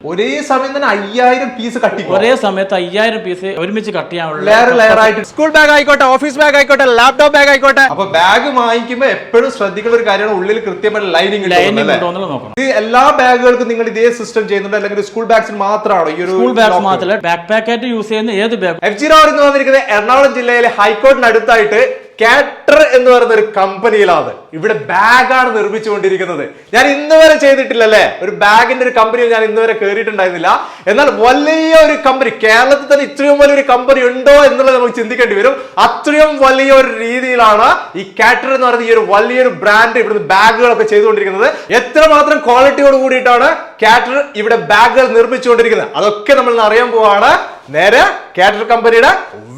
ഒരേ സമയം തന്നെ അയ്യായിരം പീസ് കട്ടി ഒരേ സമയത്ത് അയ്യായിരം പീസ് ഒരുമിച്ച് കട്ട് ചെയ്യാനുള്ള ലെയർ ലെയർ ആയിട്ട്. സ്കൂൾ ബാഗ് ആയിക്കോട്ടെ ഓഫീസ് ബാഗ് ആയിക്കോട്ടെ ലാപ്ടോപ്പ് ബാഗ് ആയിക്കോട്ടെ. അപ്പൊ ബാഗ് വാങ്ങിക്കുമ്പോ എപ്പോഴും ശ്രദ്ധിക്കുന്ന ഒരു കാര്യമാണ് ഉള്ളിൽ കൃത്യമായിട്ട് ലൈനിങ് നോക്കണം. ഇത് എല്ലാ ബാഗുകൾക്കും നിങ്ങൾ ഇതേ സിസ്റ്റം ചെയ്യുന്നുണ്ട് അല്ലെങ്കിൽ സ്കൂൾ ബാഗ്സിന് മാത്രമാണോ ഈ ഒരു സ്കൂൾ ബാഗ് മാത്രമല്ല ബാക്ക് പാക്കായിട്ട് യൂസ് ചെയ്യുന്ന ഏത് ബാഗ് എഫ് ജി എന്ന് പറഞ്ഞിരിക്കുന്നത് എറണാകുളം ജില്ലയിലെ ഹൈക്കോർട്ടിന് അടുത്തായിട്ട് കാറ്റർ എന്ന് പറയുന്ന ഒരു കമ്പനിയിലാണ്. ഇവിടെ ബാഗാണ് നിർമ്മിച്ചുകൊണ്ടിരിക്കുന്നത്. ഞാൻ ഇന്ന് വരെ ചെയ്തിട്ടില്ലല്ലേ? ഒരു ബാഗിന്റെ ഒരു കമ്പനിയിൽ ഞാൻ ഇന്ന് വരെ കയറിയിട്ടുണ്ടായിരുന്നില്ല എന്നാൽ വലിയ ഒരു കമ്പനി കേരളത്തിൽ തന്നെ ഇത്രയും വലിയൊരു കമ്പനി ഉണ്ടോ എന്നുള്ളത് നമുക്ക് ചിന്തിക്കേണ്ടി വരും. അത്രയും വലിയ ഒരു രീതിയിലാണ് ഈ കാറ്റർ എന്ന് പറയുന്ന ഈ ഒരു വലിയൊരു ബ്രാൻഡ് ഇവിടുന്ന് ബാഗുകളൊക്കെ ചെയ്തുകൊണ്ടിരിക്കുന്നത്. എത്രമാത്രം ക്വാളിറ്റിയോട് കൂടിയിട്ടാണ് കാറ്റർ ഇവിടെ ബാഗുകൾ നിർമ്മിച്ചുകൊണ്ടിരിക്കുന്നത്? അതൊക്കെ നമ്മൾ അറിയാൻ പോവാണ്. നേരെ കാറ്റർ കമ്പനിയുടെ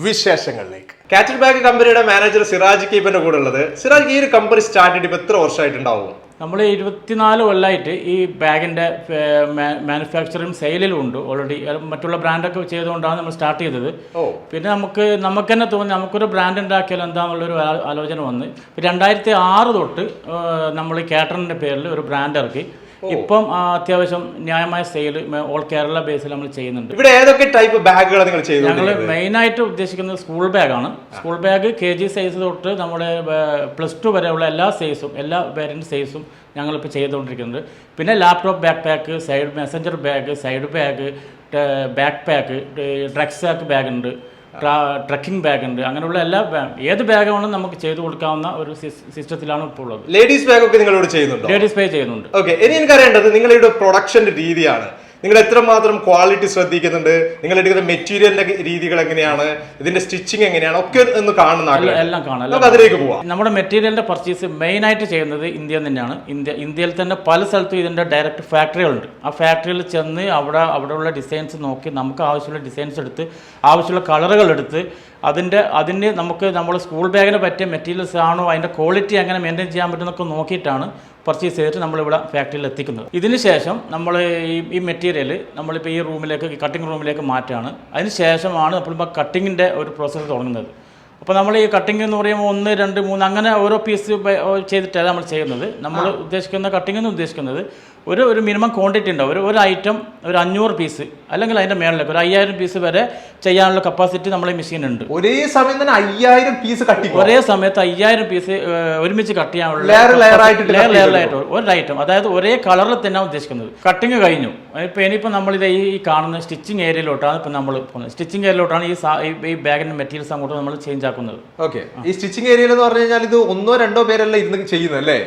വിശേഷങ്ങളിലേക്ക്. കാറ്റർ ബാഗ് കമ്പനിയുടെ മാനേജർ സിറാജ് കീപ്പിന്റെ കൂടെ ഉള്ളത് സിറാജ് ഈ ഒരു കമ്പനി സ്റ്റാർട്ട് ചെയ്തിട്ട് ഇപ്പൊ എത്ര വർഷമായിട്ടുണ്ടാവും? നമ്മൾ ഇരുപത്തിനാല് കൊല്ലമായിട്ട് ഈ ബാഗിന്റെ മാനുഫാക്ചറിങ് സെയിലും ഉണ്ട് ഓൾറെഡി മറ്റുള്ള ബ്രാൻഡൊക്കെ ചെയ്തുകൊണ്ടാണ് നമ്മൾ സ്റ്റാർട്ട് ചെയ്തത്. പിന്നെ നമുക്ക് നമുക്ക് തന്നെ തോന്നി നമുക്കൊരു ബ്രാൻഡ് ഉണ്ടാക്കിയാൽ എന്താണെന്നുള്ളൊരു ആലോചന വന്ന്. രണ്ടായിരത്തി ആറ് തൊട്ട് നമ്മൾ കാറ്ററിന്റെ പേരിൽ ഒരു ബ്രാൻഡ് ഇറക്കി. ഇപ്പം അത്യാവശ്യം ന്യായമായ സെയിൽ ഓൾ കേരള ബേസിൽ നമ്മൾ ചെയ്യുന്നുണ്ട്. ഇവിടെ ഏതൊക്കെ ടൈപ്പ് ബാഗുകൾ നിങ്ങൾ ഞങ്ങൾ മെയിൻ മെയിനായിട്ട് ഉദ്ദേശിക്കുന്നത് സ്കൂൾ ബാഗാണ് school bag K G size തൊട്ട് നമ്മുടെ പ്ലസ് ടു വരെയുള്ള എല്ലാ സൈസും എല്ലാ പേരന്റ് സൈസും ഞങ്ങളിപ്പോൾ ചെയ്തുകൊണ്ടിരിക്കുന്നുണ്ട്. പിന്നെ laptop backpack side messenger bag side bag backpack drugs back bag ഉണ്ട്. ട്രക്കിംഗ് ബാഗ് ഉണ്ട് അങ്ങനെയുള്ള എല്ലാ ബാഗ് ഏത് ബാഗാണോ നമുക്ക് ചെയ്തു കൊടുക്കാവുന്ന ഒരു സിസ്റ്റത്തിലാണ് ഇപ്പോൾ ഉള്ളത്. ലേഡീസ് ബാഗ് ഒക്കെ നിങ്ങളോട് ചെയ്യുന്നുണ്ട്? ലേഡീസ് ബാഗ് ചെയ്യുന്നുണ്ട്. ഓക്കെ ഇനി എനിക്കറിയേണ്ടത് നിങ്ങളുടെ പ്രൊഡക്ഷന്റെ രീതിയാണ്. നിങ്ങൾ എത്രമാത്രം ക്വാളിറ്റി ശ്രദ്ധിക്കുന്നുണ്ട്? നിങ്ങൾ എടുക്കുന്ന മെറ്റീരിയലിന്റെ രീതികൾ എങ്ങനെയാണ്? ഇതിന്റെ സ്റ്റിച്ചിങ് എങ്ങനെയാണ്? ഒക്കെ ഒന്ന് കാണുന്ന. എല്ലാം കാണാം അതിലേക്ക് പോവാം. നമ്മുടെ മെറ്റീരിയലിന്റെ പർച്ചേസ് മെയിൻ ആയിട്ട് ചെയ്യുന്നത് ഇന്ത്യ തന്നെയാണ് ഇന്ത്യ ഇന്ത്യയിൽ തന്നെ പല സ്ഥലത്തും ഇതിന്റെ ഡയറക്റ്റ് ഫാക്ടറികളുണ്ട് ആ ഫാക്ടറിയിൽ ചെന്ന് അവിടെ അവിടെയുള്ള ഡിസൈൻസ് നോക്കി നമുക്ക് ആവശ്യമുള്ള ഡിസൈൻസ് എടുത്ത് ആവശ്യമുള്ള കളറുകൾ എടുത്ത് അതിന്റെ അതിന് നമുക്ക് നമ്മൾ സ്കൂൾ ബാഗിന് പറ്റിയ മെറ്റീരിയൽസ് ആണോ അതിന്റെ ക്വാളിറ്റി അങ്ങനെ മെയിന്റെയിൻ ചെയ്യാൻ പറ്റുന്നൊക്കെ നോക്കിയിട്ടാണ് പർച്ചേസ് ചെയ്തിട്ട് നമ്മളിവിടെ ഫാക്ടറിയിൽ എത്തിക്കുന്നത്. ഇതിന് ശേഷം നമ്മൾ ഈ ഈ മെറ്റീരിയൽ നമ്മളിപ്പോൾ ഈ റൂമിലേക്ക് കട്ടിംഗ് റൂമിലേക്ക് മാറ്റുകയാണ്. അതിന് ശേഷമാണ് നമ്മളിപ്പോൾ കട്ടിങ്ങിന്റെ ഒരു പ്രോസസ്സ് തുടങ്ങുന്നത്. അപ്പോൾ നമ്മൾ ഈ കട്ടിംഗ് എന്ന് പറയുമ്പോൾ ഒന്ന് രണ്ട് മൂന്ന് അങ്ങനെ ഓരോ പീസ് ചെയ്തിട്ടല്ല നമ്മൾ ചെയ്യുന്നത്. നമ്മൾ ഉദ്ദേശിക്കുന്ന കട്ടിംഗ് എന്ന് ഉദ്ദേശിക്കുന്നത് ഒരു ഒരു മിനിമം ക്വാണ്ടിറ്റി ഉണ്ടാവും. ഒരു ഒരു ഐറ്റം ഒരു അഞ്ഞൂറ് പീസ് അല്ലെങ്കിൽ അതിന്റെ മേളിലേക്ക് ഒരു അയ്യായിരം പീസ് വരെ ചെയ്യാനുള്ള കപ്പാസിറ്റി നമ്മളെ മെഷീൻ ഉണ്ട്. ഒരേ സമയം തന്നെ അയ്യായിരം പീസ് കട്ടി ഒരേ സമയത്ത് അയ്യായിരം പീസ് ഒരുമിച്ച് കട്ട് ചെയ്യാനുള്ള ലെയർ ലെയറായിട്ട് ലെയർ. ആയിട്ട് ഒരു ഐറ്റം അതായത് ഒരേ കളറിൽ തന്നെയാണ് ഉദ്ദേശിക്കുന്നത്. കട്ടിങ് കഴിഞ്ഞു. ഇപ്പോൾ ഇനിയിപ്പോൾ നമ്മളിത് ഈ കാണുന്ന സ്റ്റിച്ചിങ് ഏരിയയിലോട്ടാണ് ഇപ്പോൾ നമ്മൾ പോകുന്നത്. സ്റ്റിച്ചിങ് ഏരിയയിലോട്ടാണ് ഈ ഈ- ബാഗിന്റെ മെറ്റീരിയൽസ് അങ്ങോട്ട് നമ്മൾ ചേഞ്ച് ആക്കുന്നത്. ഓക്കെ ഈ സ്റ്റിച്ചിങ് ഏരിയയിൽ എന്ന് പറഞ്ഞു കഴിഞ്ഞാൽ ഇത് ഒന്നോ രണ്ടോ പേരല്ല ഇരുന്ന് ചെയ്യുന്നത് ഏഹ്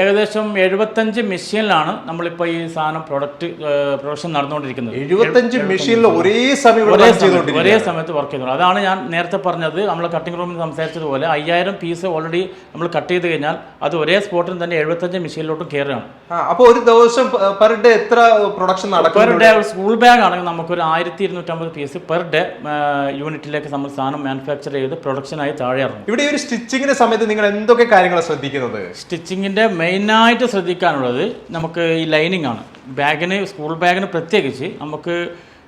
ഏകദേശം എഴുപത്തഞ്ച് മെഷീനിലാണ് നമ്മളിപ്പോൾ ഈ സാധനം പ്രൊഡക്റ്റ് പ്രൊഡക്ഷൻ നടന്നുകൊണ്ടിരിക്കുന്നത്. എഴുപത്തഞ്ച് മെഷീനിൽ ഒരേ സമയം ഒരേ സമയത്ത് ഒരേ സമയത്ത് വർക്ക് ചെയ്തു അതാണ് ഞാൻ നേരത്തെ പറഞ്ഞത് നമ്മൾ കട്ടിംഗ് റൂമിൽ സംസാരിച്ചതുപോലെ അയ്യായിരം പീസ് ഓൾറെഡി നമ്മൾ കട്ട് ചെയ്ത് കഴിഞ്ഞാൽ അത് ഒരേ സ്പോട്ടിൽ തന്നെ എഴുപത്തഞ്ച് മെഷീനിലോട്ടും കയറുകയാണ് അപ്പോൾ അപ്പൊ ഒരു ദിവസം പെർ ഡേ എത്ര പ്രൊഡക്ഷൻ പെർ നടക്കും ഡേ സ്കൂൾ ബാഗ് ആണെങ്കിൽ നമുക്കൊരു ആയിരത്തി ഇരുന്നൂറ്റമ്പത് പീസ് പെർ ഡേ യൂണിറ്റിലേക്ക് നമ്മൾ സാധനം മാനുഫാക്ചർ ചെയ്ത് പ്രൊഡക്ഷനായി താഴെ ഇറങ്ങും. ഇവിടെ ഈ ഒരു സ്റ്റിച്ചിങ്ങിന്റെ സമയത്ത് നിങ്ങൾ എന്തൊക്കെ കാര്യങ്ങളാണ് ശ്രദ്ധിക്കുന്നത്? സ്റ്റിച്ചിങ്ങിന്റെ മെയിനായിട്ട് ശ്രദ്ധിക്കാനുള്ളത് നമുക്ക് ഈ ലൈനിങ് ആണ്. ബാഗിന് സ്കൂൾ ബാഗിന് പ്രത്യേകിച്ച് നമുക്ക്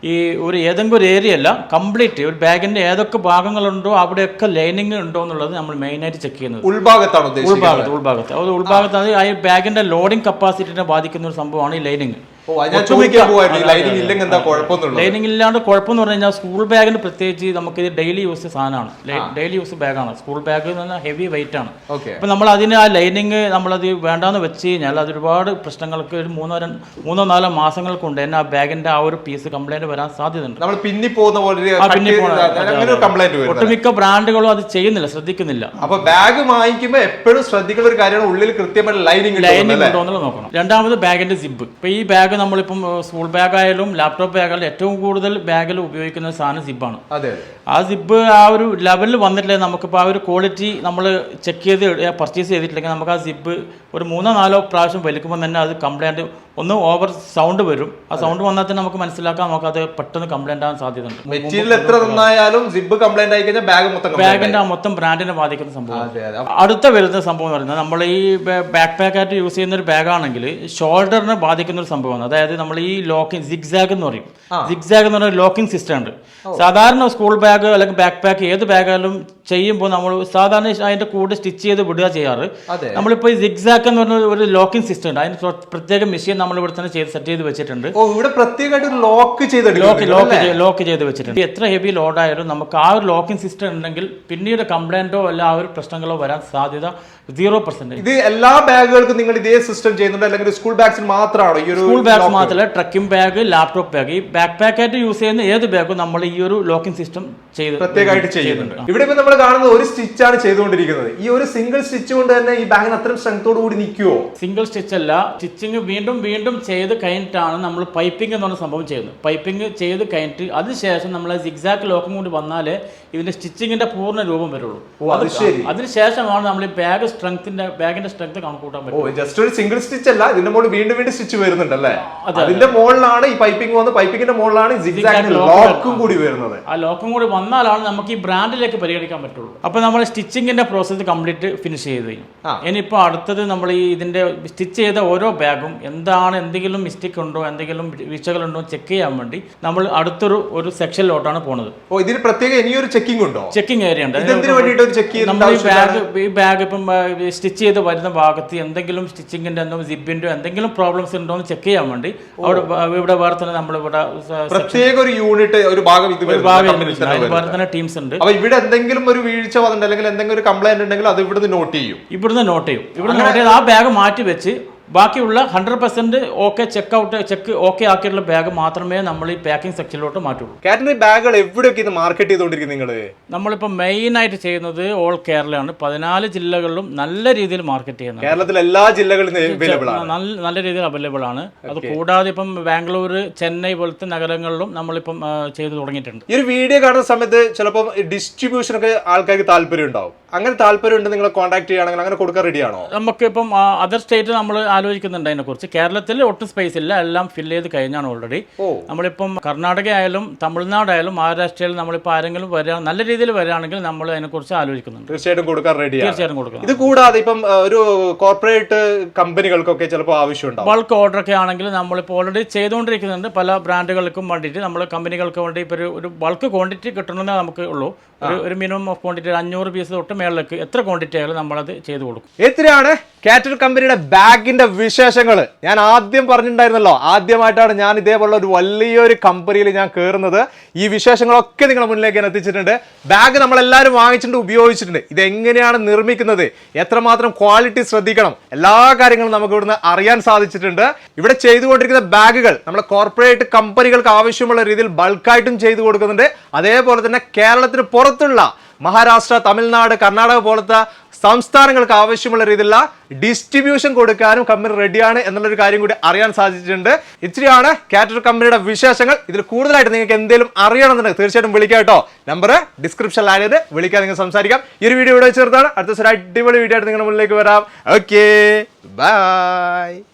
ഈ ഒരു ഏതെങ്കിലും ഒരു ഏരിയ അല്ല കംപ്ലീറ്റ് ഒരു ബാഗിന്റെ ഏതൊക്കെ ഭാഗങ്ങളുണ്ടോ അവിടെയൊക്കെ ലൈനിങ് ഉണ്ടോ എന്നുള്ളത് നമ്മൾ മെയിനായിട്ട് ചെക്ക് ചെയ്യുന്നത്. ഉൾഭാഗത്താണ് ഉൾഭാഗത്ത് ഉൾഭാഗത്ത്. അത് ഉൾഭാഗത്താണ് ആ ബാഗിന്റെ ലോഡിംഗ് കപ്പാസിറ്റിനെ ബാധിക്കുന്ന ഒരു സംഭവമാണ് ഈ ലൈനിങ് ലൈനിങ് ഇല്ലാണ്ട് കുഴപ്പമെന്ന് പറഞ്ഞു കഴിഞ്ഞാൽ സ്കൂൾ ബാഗിന് പ്രത്യേകിച്ച് നമുക്ക് ഇത് ഡെയിലി യൂസ് സാധനമാണ് ഡെയിലി യൂസ് ബാഗാണ് സ്കൂൾ ബാഗ് എന്ന് പറഞ്ഞാൽ ഹെവി വെയിറ്റ് ആണ്. അപ്പൊ നമ്മൾ അതിന് ആ ലൈനിങ് നമ്മളത് വേണ്ടാന്ന് വെച്ച് കഴിഞ്ഞാൽ അത് ഒരുപാട് പ്രശ്നങ്ങൾക്ക് ഒരു മൂന്നോ മൂന്നോ നാലോ മാസങ്ങൾ കൊണ്ട് തന്നെ ആ ബാഗിന്റെ ആ ഒരു പീസ് കംപ്ലൈന്റ് വരാൻ സാധ്യതയുണ്ട്. നമ്മൾ പിന്നി പോകുന്ന പോലെ ഒട്ടുമിക്ക ബ്രാൻഡുകളും അത് ചെയ്യുന്നില്ല ശ്രദ്ധിക്കുന്നില്ല. അപ്പൊ ബാഗ് വാങ്ങിക്കുമ്പോ എപ്പോഴും ശ്രദ്ധിക്കുന്ന ഒരു കാര്യമാണ് ഉള്ളിൽ കൃത്യമായിട്ട് ലൈനിങ് ലൈനിങ് ഉണ്ടോ എന്നുള്ളത് നോക്കണം. രണ്ടാമത് ബാഗിന്റെ സിബ് ഇപ്പൊ ഈ ബാഗ് നമ്മളിപ്പം സ്കൂൾ ബാഗ് ആയാലും ലാപ്ടോപ്പ് ബാഗായാലും ഏറ്റവും കൂടുതൽ ബാഗിൽ ഉപയോഗിക്കുന്ന സാധനം സിബാണ്. അതെ ആ സിബ് ആ ഒരു ലെവലിൽ വന്നിട്ടില്ലേ നമുക്കിപ്പോൾ ആ ഒരു ക്വാളിറ്റി നമ്മൾ ചെക്ക് ചെയ്ത് പർച്ചേസ് ചെയ്തിട്ടില്ലെങ്കിൽ നമുക്ക് ആ സിബ് ഒരു മൂന്നോ നാലോ പ്രാവശ്യം വലിക്കുമ്പോൾ തന്നെ അത് കംപ്ലൈന്റ് ഒന്ന് ഓവർ സൗണ്ട് വരും. ആ സൗണ്ട് വന്നാൽ തന്നെ നമുക്ക് മനസ്സിലാക്കാം നമുക്ക് അത് പെട്ടെന്ന് കംപ്ലൈന്റ് ആകാൻ സാധ്യതയുണ്ട്. മെറ്റീരിയൽ എത്ര നന്നായാലും സിബ് കംപ്ലൈന്റ് ആയി കഴിഞ്ഞാൽ ബാഗ് മൊത്തം ആ മൊത്തം ബ്രാൻഡിനെ ബാധിക്കുന്ന സംഭവം. അടുത്ത വരുന്ന സംഭവം എന്ന് പറയുന്നത് നമ്മൾ ഈ ബാക്ക് പാക്കായിട്ട് യൂസ് ചെയ്യുന്ന ഒരു ബാഗാണെങ്കിൽ ഷോൾഡറിനെ ബാധിക്കുന്ന ഒരു സംഭവമാണ്. വന്നത് അതായത് നമ്മൾ ഈ ലോക്കിംഗ് സിഗ്സാഗ് എന്ന് പറയും. സിഗ്സാഗ് എന്ന് പറഞ്ഞ ലോക്കിംഗ് സിസ്റ്റം ഉണ്ട്. സാധാരണ സ്കൂൾ ബാഗ് അല്ലെങ്കിൽ ബാക്ക് പാക്ക് ഏത് ബാഗായാലും ചെയ്യുമ്പോൾ നമ്മൾ സാധാരണ അതിന്റെ കൂടെ സ്റ്റിച്ച് ചെയ്ത് വിടുക ചെയ്യാറ്. നമ്മളിപ്പോൾ ഈ സിഗ്സാഗ് എന്ന് പറഞ്ഞ ഒരു ലോക്കിംഗ് സിസ്റ്റം ഉണ്ട്. അതിന് പ്ര- പ്രത്യേക മെഷീൻ നമ്മൾ ഇവിടെ തന്നെ ചെയ്ത് സെറ്റ് ചെയ്ത് വെച്ചിട്ടുണ്ട്. ഓ ഇവിടെ പ്രത്യേകമായിട്ട് ലോക്ക് ലോക്ക് ചെയ്തെടുക്കും ലോക്ക് ചെയ്ത് ലോക്ക് ചെയ്ത് വെച്ചിട്ടുണ്ട്. എത്ര ഹെവി ലോഡായാലും നമുക്ക് ആ ഒരു ലോക്കിംഗ് സിസ്റ്റം ഉണ്ടെങ്കിൽ പിന്നീട് കംപ്ലൈന്റോ അല്ല ആ ഒരു പ്രശ്നങ്ങളോ വരാൻ സാധ്യത സീറോ പെർസെന്റ് ഇത് എല്ലാ ബാഗുകൾക്കും നിങ്ങൾ ഇതേ സിസ്റ്റം ചെയ്യുന്നുണ്ട്. അല്ലെങ്കിൽ സ്കൂൾ ബാഗ്സിന് മാത്രമാണോ ഈ ഒരു സ്കൂൾ lock? മാത്രമല്ല ട്രക്കിംഗ് ബാഗ് ലാപ്ടോപ്പ് ബാഗ് ഈ ബാക്ക് പാക്കായിട്ട് യൂസ് ചെയ്യുന്ന ഏത് ബാഗും നമ്മൾ ഈ ഒരു ലോക്കിംഗ് സിസ്റ്റം ചെയ്ത് പ്രത്യേകമായിട്ട് ചെയ്യുന്നുണ്ട്. ഇവിടെ ഇപ്പൊ നമ്മൾ കാണുന്നത് ഒരു സ്റ്റിച്ച് ആണ് ചെയ്തുകൊണ്ടിരിക്കുന്നത്. ഈ ഒരു സിംഗിൾ സ്റ്റിച്ച് കൊണ്ട് തന്നെ ഈ ബാഗിന് അത്രയും സ്ട്രെങ്തോട് കൂടി നിൽക്കുവോ? സിംഗിൾ സ്റ്റിച്ച് അല്ല സ്റ്റിച്ചിങ് വീണ്ടും വീണ്ടും ചെയ്ത് കഴിഞ്ഞിട്ടാണ് നമ്മൾ പൈപ്പിംഗ് എന്ന് പറഞ്ഞ സംഭവം ചെയ്യുന്നത്. പൈപ്പിംഗ് ചെയ്ത് കഴിഞ്ഞിട്ട് അതിനുശേഷം നമ്മൾ സിഗ്സാക്ക് ലോക്കും കൂടി വന്നാലേ ഇതിന്റെ സ്റ്റിച്ചിങ്ങിന്റെ പൂർണ രൂപം വരുള്ളൂ. അതിനുശേഷമാണ് നമ്മൾ ഈ ബാഗ് സ്ട്രെങ്ത്തിന്റെ ബാഗിന്റെ സ്ട്രെങ്ത് കണക്കൂട്ടാൻ പറ്റും ജസ്റ്റ് ഒരു സിംഗിൾ സ്റ്റിച്ച് അല്ല ഇതിന്റെ മുകളിൽ വീണ്ടും വീണ്ടും സ്റ്റിച്ച് വരുന്നുണ്ടല്ലേ. അതിന്റെ മുകളിലാണ് ഈ പൈപ്പിംഗ് വന്ന് പൈപ്പിങ്ങിന്റെ മുകളിലാണ് ലോക്കും കൂടി വരുന്നത്. ആ ലോക്കും കൂടി വന്നാലാണ് നമുക്ക് ഈ ബ്രാൻഡിലേക്ക് പരിഗണിക്കാൻ പറ്റുള്ളൂ. അപ്പൊ നമ്മൾ സ്റ്റിച്ചിങ്ങിന്റെ പ്രോസസ്സ് കംപ്ലീറ്റ് ഫിനിഷ് ചെയ്ത് കഴിഞ്ഞു. ഇനിയിപ്പോൾ അടുത്തത് നമ്മൾ ഈ ഇതിന്റെ സ്റ്റിച്ച് ചെയ്ത ഓരോ ബാഗും എന്താണ് എന്തെങ്കിലും മിസ്റ്റേക്ക് ഉണ്ടോ എന്തെങ്കിലും വീഴ്ചകളുണ്ടോ ചെക്ക് ചെയ്യാൻ വേണ്ടി നമ്മൾ അടുത്തൊരു ഒരു സെക്ഷനിലോട്ടാണ് പോണത്. ഓ ഇതിന് പ്രത്യേക ഇനിയൊരു ചെക്കിംഗ് ഉണ്ടോ? ചെക്കിംഗ് ഏരിയ ഉണ്ട്. നമ്മൾ ഈ ബാഗ് ഈ ബാഗ് ഇപ്പം സ്റ്റിച്ച് ചെയ്ത് വരുന്ന ഭാഗത്ത് എന്തെങ്കിലും സ്റ്റിച്ചിങ്ങിന്റെ എന്തോ സിബിന്റെ എന്തെങ്കിലും പ്രോബ്ലംസ് ഉണ്ടോ എന്ന് ചെക്ക് ചെയ്യാൻ വേണ്ടി. അവിടെ ഇവിടെ വേറെ തന്നെ നമ്മൾ ഇവിടെ സ- പ്രത്യേക ഒരു യൂണിറ്റ് ഒരു ഭാഗം ഇത് വേറെ. തന്നെ ടീംസ് ഉണ്ട്. അപ്പൊ ഇവിടെ എന്തെങ്കിലും ഒരു വീഴ്ച വന്നിട്ടുണ്ടെങ്കിൽ എന്തെങ്കിലും ഒരു കംപ്ലൈന്റ് ഉണ്ടെങ്കിൽ അത് ഇവിടുന്ന് നോട്ട് ചെയ്യും. ഇവിടുന്ന് നോട്ട് ചെയ്യും. ഇവിടുന്ന് നോട്ട് ചെയ്ത് ആ ബാഗ് മാറ്റി വെച്ച് ബാക്കിയുള്ള hundred percent okay check out check okay ആക്കിയിട്ടുള്ള bag മാത്രമേ നമ്മൾ ഈ പാക്കിംഗ് സെക്ഷനിലോട്ട് മാറ്റുള്ളൂ. കാറ്ററിംഗ് ബാഗുകൾ എവിടെയൊക്കെ ഇത് മാർക്കറ്റ് ചെയ്തുകൊണ്ടിരിക്കുന്നത് നിങ്ങൾ നമ്മളിപ്പോൾ മെയിൻ ആയിട്ട് ചെയ്യുന്നത് ഓൾ കേരളയാണ് പതിനാല് ജില്ലകളിലും നല്ല രീതിയിൽ മാർക്കറ്റ് ചെയ്യുന്നത് കേരളത്തിലെ എല്ലാ ജില്ലകളിലും അവൈലബിൾ ആണ്. നല്ല നല്ല രീതിയിൽ അവൈലബിൾ ആണ്. അത് കൂടാതെ ഇപ്പം ബാംഗ്ലൂർ ചെന്നൈ പോലത്തെ നഗരങ്ങളിലും നമ്മളിപ്പം ചെയ്തു തുടങ്ങിയിട്ടുണ്ട്. ഈ ഒരു വീഡിയോ കാണുന്ന സമയത്ത് ചിലപ്പോൾ ഡിസ്ട്രിബ്യൂഷൻ ഒക്കെ ആൾക്കാർക്ക് താല്പര്യം ഉണ്ടാവും. അങ്ങനെ താല്പര്യം ഉണ്ട് നിങ്ങളെ കോൺടാക്ട് ചെയ്യുകയാണെങ്കിൽ അങ്ങനെ കൊടുക്കാൻ റെഡിയാണോ നമുക്കിപ്പം അതർ സ്റ്റേറ്റ് നമ്മൾ ആലോചിക്കുന്നുണ്ട് അതിനെക്കുറിച്ച്. കേരളത്തിൽ ഒട്ടും സ്പേസ് ഇല്ല. എല്ലാം ഫില്ല് ചെയ്ത് കഴിഞ്ഞാണ് ഓൾറെഡി നമ്മളിപ്പം കർണാടക ആയാലും തമിഴ്നാടായാലും മഹാരാഷ്ട്രയിലും നമ്മളിപ്പോൾ ആരെങ്കിലും വരാ നല്ല രീതിയിൽ വരാണെങ്കിൽ നമ്മൾ അതിനെക്കുറിച്ച് ആലോചിക്കുന്നുണ്ട്. തീർച്ചയായിട്ടും കൊടുക്കാൻ റെഡി തീർച്ചയായിട്ടും കൊടുക്കണം. ഇത് കൂടാതെ ഇപ്പം ഒരു കോർപ്പറേറ്റ് കമ്പനികൾക്കൊക്കെ ചിലപ്പോൾ ആവശ്യം ഉണ്ടാവും ബൾക്ക് ഓർഡർ ഒക്കെ ആണെങ്കിൽ നമ്മളിപ്പോൾ ഓൾറെഡി ചെയ്തുകൊണ്ടിരിക്കുന്നുണ്ട്. പല ബ്രാൻഡുകൾക്കും വേണ്ടിയിട്ട് നമ്മൾ കമ്പനികൾക്ക് വേണ്ടി ഇപ്പോൾ ഒരു ഒരു ബൾക്ക് ക്വാണ്ടിറ്റി കിട്ടണമെന്നേ നമുക്ക് ഉള്ളൂ. ഒരു ഒരു മിനിമം ഓഫ് ക്വാണ്ടിറ്റി അഞ്ഞൂറ് പീസ് തൊട്ട് മേളിലേക്ക് എത്ര ക്വാണ്ടിറ്റി ആയാലും നമ്മളത് ചെയ്തു കൊടുക്കും. എത്രയാണ്? കാറ്റർ കമ്പനിയുടെ ബാഗിന്റെ വിശേഷങ്ങൾ ഞാൻ ആദ്യം പറഞ്ഞിട്ടുണ്ടായിരുന്നല്ലോ. ആദ്യമായിട്ടാണ് ഞാൻ ഇതേപോലുള്ള ഒരു വലിയൊരു കമ്പനിയിൽ ഞാൻ കയറുന്നത് ഈ വിശേഷങ്ങളൊക്കെ നിങ്ങളുടെ മുന്നിലേക്ക് ഞാൻ എത്തിച്ചിട്ടുണ്ട്. ബാഗ് നമ്മളെല്ലാവരും വാങ്ങിച്ചിട്ടുണ്ട് ഉപയോഗിച്ചിട്ടുണ്ട്. ഇത് എങ്ങനെയാണ് നിർമ്മിക്കുന്നത്? എത്രമാത്രം ക്വാളിറ്റി ശ്രദ്ധിക്കണം? എല്ലാ കാര്യങ്ങളും നമുക്ക് ഇവിടുന്ന് അറിയാൻ സാധിച്ചിട്ടുണ്ട്. ഇവിടെ ചെയ്തുകൊണ്ടിരിക്കുന്ന ബാഗുകൾ നമ്മുടെ കോർപ്പറേറ്റ് കമ്പനികൾക്ക് ആവശ്യമുള്ള രീതിയിൽ ബൾക്കായിട്ടും ചെയ്തു കൊടുക്കുന്നുണ്ട്. അതേപോലെ തന്നെ കേരളത്തിന് പുറത്തുള്ള മഹാരാഷ്ട്ര തമിഴ്നാട് കർണാടക പോലത്തെ സംസ്ഥാനങ്ങൾക്ക് ആവശ്യമുള്ള രീതിയിലുള്ള ഡിസ്ട്രിബ്യൂഷൻ കൊടുക്കാനും കമ്പനി റെഡിയാണ് എന്നുള്ളൊരു കാര്യം കൂടി അറിയാൻ സാധിച്ചിട്ടുണ്ട്. ഇച്ചിരിയാണ് കാറ്റർ കമ്പനിയുടെ വിശേഷങ്ങൾ. ഇതിൽ കൂടുതലായിട്ട് നിങ്ങൾക്ക് എന്തെങ്കിലും അറിയണമെന്നുണ്ടെങ്കിൽ തീർച്ചയായിട്ടും വിളിക്കാം കേട്ടോ. നമ്പർ ഡിസ്ക്രിപ്ഷനിൽ ആഡ് ചെയ്ത് വിളിക്കാൻ നിങ്ങൾ സംസാരിക്കാം. ഈ ഒരു വീഡിയോ ഇവിടെ ചേർത്താണ് അടുത്ത ദിവസം അടിപൊളി വീഡിയോ ആയിട്ട് നിങ്ങളുടെ മുന്നിലേക്ക് വരാം. Okay bye